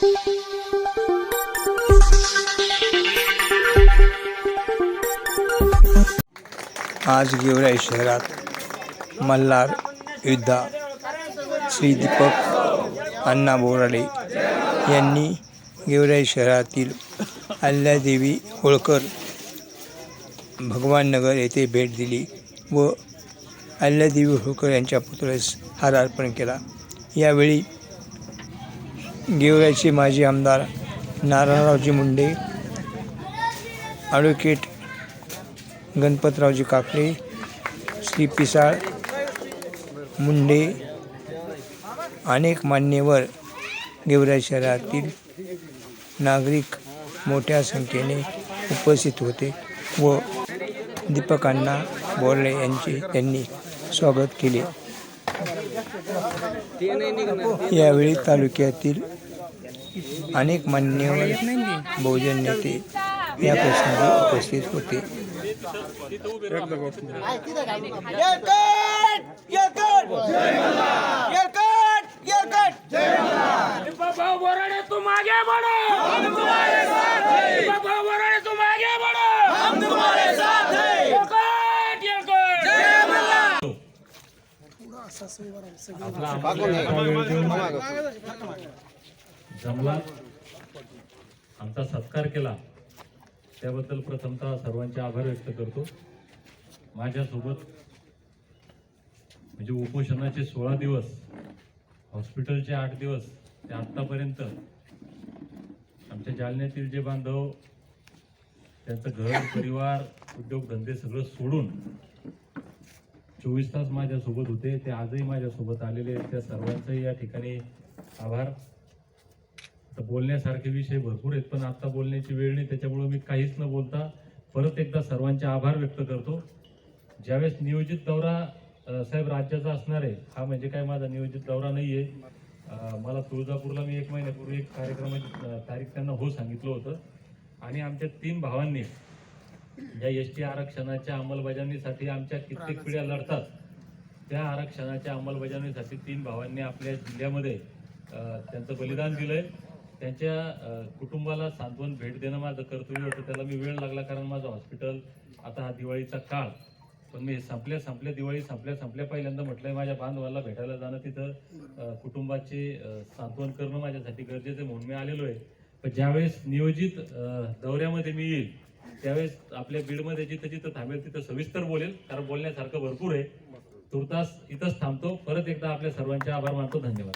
आज गेवराई शहरात मल्हार युद्धा श्री दीपक अण्णा बोराडे यांनी गेवराई शहरातील अल्लादेवी होळकर भगवाननगर येथे भेट दिली व अल्लादेवी होळकर यांच्या पुतळ्यास हार अर्पण केला. यावेळी गेवराईचे माजी आमदार नारायणरावजी मुंडे ॲडव्होकेट गणपतरावजी काकडे श्री पिसाळ मुंडे अनेक मान्यवर गेवराई शहरातील नागरिक मोठ्या संख्येने उपस्थित होते व दीपकांना बोर्ले यांचे त्यांनी स्वागत केले. यावेळी तालुक्यातील अनेक मान्यवर बहुजन नेते या प्रसंगी उपस्थित होते. बाबा जमला. आमचा सत्कार केला. त्याबद्दल प्रथमतः सर्वांचे आभार व्यक्त करतो. माझ्यासोबत म्हणजे उपोषणाचे सोळा दिवस हॉस्पिटलचे आठ दिवस ते आत्तापर्यंत आमच्या जालन्यातील जे बांधव त्यांचं घर परिवार उद्योगधंदे सगळं सोडून चोवीस तास माझ्यासोबत होते. ते आजही माझ्यासोबत आलेले आहेत. त्या सर्वांचंही या ठिकाणी आभार. तर बोलण्यासारखे विषय भरपूर आहेत पण आता बोलण्याची वेळ नाही त्याच्यामुळे मी काहीच न बोलता परत एकदा सर्वांचे आभार व्यक्त करतो. ज्यावेळेस नियोजित दौरा साहेब राज्याचा असणार आहे हा म्हणजे काय माझा नियोजित दौरा नाही आहे मला तुळजापूरला मी एक महिन्यापूर्वी एक कार्यक्रमाची तारीख त्यांना हो सांगितलं होतं. आणि आमच्या तीन भावांनी या एस टी आरक्षणाच्या अंमलबजावणीसाठी आमच्या कित्येक पिढ्या लढतात. त्या आरक्षणाच्या अंमलबजावणीसाठी तीन भावांनी आपल्या जिल्ह्यामध्ये त्यांचं बलिदान दिलंय. त्यांच्या कुटुंबाला सांत्वन भेट देणं माझं कर्तव्य होतं. त्याला मी वेळ लागला कारण माझं हॉस्पिटल आता हा दिवाळीचा काळ. पण मी संपल्या संपल्या दिवाळी संपल्या संपल्या पहिल्यांदा म्हटलंय माझ्या बांधवाला भेटायला जाणं तिथं. कुटुंबाचे सांत्वन करणं माझ्यासाठी गरजेचं आहे म्हणून मी आलेलो आहे. पण ज्यावेळेस नियोजित दौऱ्यामध्ये मी येईल त्यावेळेस आपल्या बीडमध्ये जिथं जिथं थांबेल तिथं सविस्तर बोलेल. कारण बोलण्यासारखं भरपूर आहे. तुर्तास इथंच थांबतो. परत एकदा आपल्या सर्वांचे आभार मानतो. धन्यवाद.